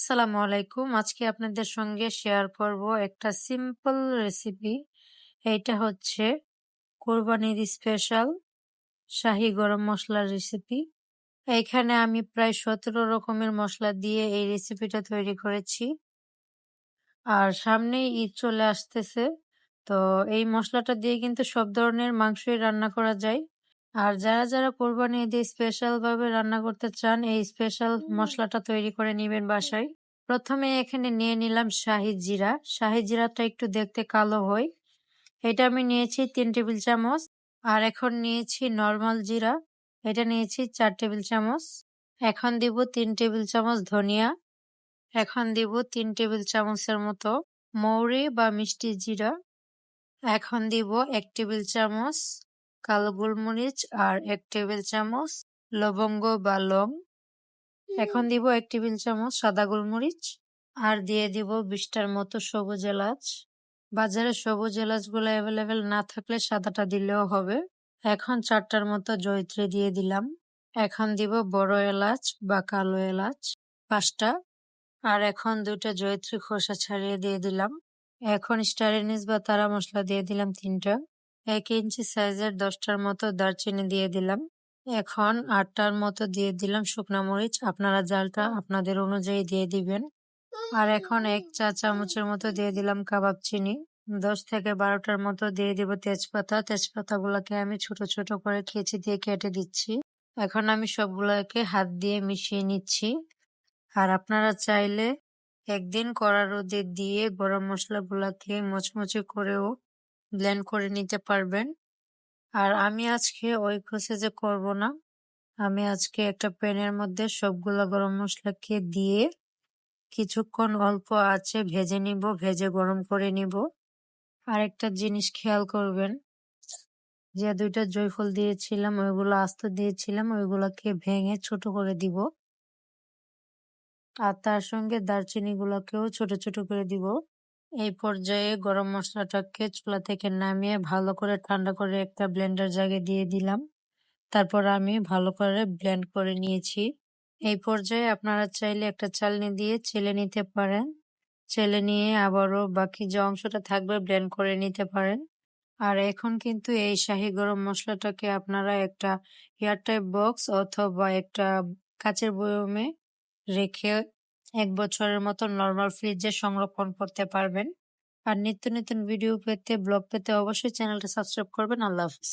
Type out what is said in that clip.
আসসালামু আলাইকুম। আজকে আপনাদের সঙ্গে শেয়ার করব একটা সিম্পল রেসিপি। এইটা হচ্ছে কোরবানির স্পেশাল শাহি গরম মশলার রেসিপি। এখানে আমি প্রায় ১৭ রকমের মশলা দিয়ে এই রেসিপিটা তৈরি করেছি। আর সামনেই ঈদ চলে আসতেছে। তো এই মশলাটা দিয়ে কিন্তু সব ধরনের মাংসই রান্না করা যায়। আর যারা, যারা কোরবানি ঈদে স্পেশাল ভাবে রান্না করতে চান এই স্পেশাল মশলাটা তৈরি করে নিবেন বাসায়। প্রথমে এখানে নিয়ে নিলাম শাহি জিরা। শাহি জিরাটা একটু দেখতে কালো হয়। এটা আমি নিয়েছি তিন টেবিল চামচ। আর এখন নিয়েছি নর্মাল জিরা। এটা নিয়েছি চার টেবিল চামচ। এখন দিব তিন টেবিল চামচ ধনিয়া। এখন দিব তিন টেবিল চামচের মতো মৌরি বা মিষ্টি জিরা। এখন দিব এক টেবিল চামচ কালো গোলমরিচ আর এক টেবিল চামচ লবঙ্গ বা লং। এখন দিব এক টেবিল চামচ সাদা গোলমরিচ আর দিয়ে দিব বিশটার মতো সবুজ এলাচ। বাজারে সবুজ এলাচগুলো অ্যাভেলেবেল না থাকলে সাদাটা দিলেও হবে। এখন চারটার মতো জয়ত্রী দিয়ে দিলাম। এখন দিব বড় এলাচ বা কালো এলাচ পাঁচটা। আর এখন দুটা জয়ত্রী খোসা ছাড়িয়ে দিয়ে দিলাম। এখন স্টারেনিস বা তারা মশলা দিয়ে দিলাম তিনটা। এক ইঞ্চি সাইজের দশটার মতো দারচিনি দিয়ে দিলাম। এখন আটটার মতো দিয়ে দিলাম শুকনা মরিচ। আপনারা জালটা আপনাদের অনুযায়ী দিয়ে দিবেন। আর এখন এক চা চামচের মতো দিয়ে দিলাম কাবাব চিনি। দশ থেকে বারোটার মতো দিয়ে দিব তেজপাতা। তেজপাতা গুলাকে আমি ছোট ছোট করে কেচি দিয়ে কেটে দিচ্ছি। এখন আমি সবগুলোকে হাত দিয়ে মিশিয়ে নিচ্ছি। আর আপনারা চাইলে একদিন কড়া রোদে দিয়ে গরম মশলা গুলাকে মচমচে করেও ব্লেন্ড করে নিতে পারবেন। আর আমি আজকে ওই প্রসেসে করব না। আমি আজকে একটা প্যানের মধ্যে সবগুলো গরম মশলাকে দিয়ে কিছুক্ষণ অল্প আছে ভেজে নিব, ভেজে গরম করে নিব। আর একটা জিনিস খেয়াল করবেন, যে দুইটা জয়ফল দিয়েছিলাম, ওইগুলো আস্ত দিয়েছিলাম, ওইগুলোকে ভেঙে ছোট করে দিব। আর তার সঙ্গে দারচিনি গুলোকেও ছোট ছোট করে দিব। এই পর্যায়ে গরম মশলাটাকে চুলা থেকে নামিয়ে ভালো করে ঠান্ডা করে একটা ব্লেন্ডার জায়গায় দিয়ে দিলাম। তারপর আমি ভালো করে ব্লেন্ড করে নিয়েছি। এই পর্যায়ে আপনারা চাইলে একটা চালনি দিয়ে চেলে নিতে পারেন। চেলে নিয়ে আবারও বাকি যে অংশটা থাকবে ব্লেন্ড করে নিতে পারেন। আর এখন কিন্তু এই শাহি গরম মশলাটাকে আপনারা একটা এয়ারটাইট বক্স অথবা একটা কাচের বয়মে রেখে এক বছরের মতো নর্মাল ফ্রিজে সংরক্ষণ করতে পারবেন। আর নিত্য নতুন ভিডিও পেতে ব্লগ পেতে অবশ্যই চ্যানেলটা সাবস্ক্রাইব করবেন। আল্লাহ হাফিজ।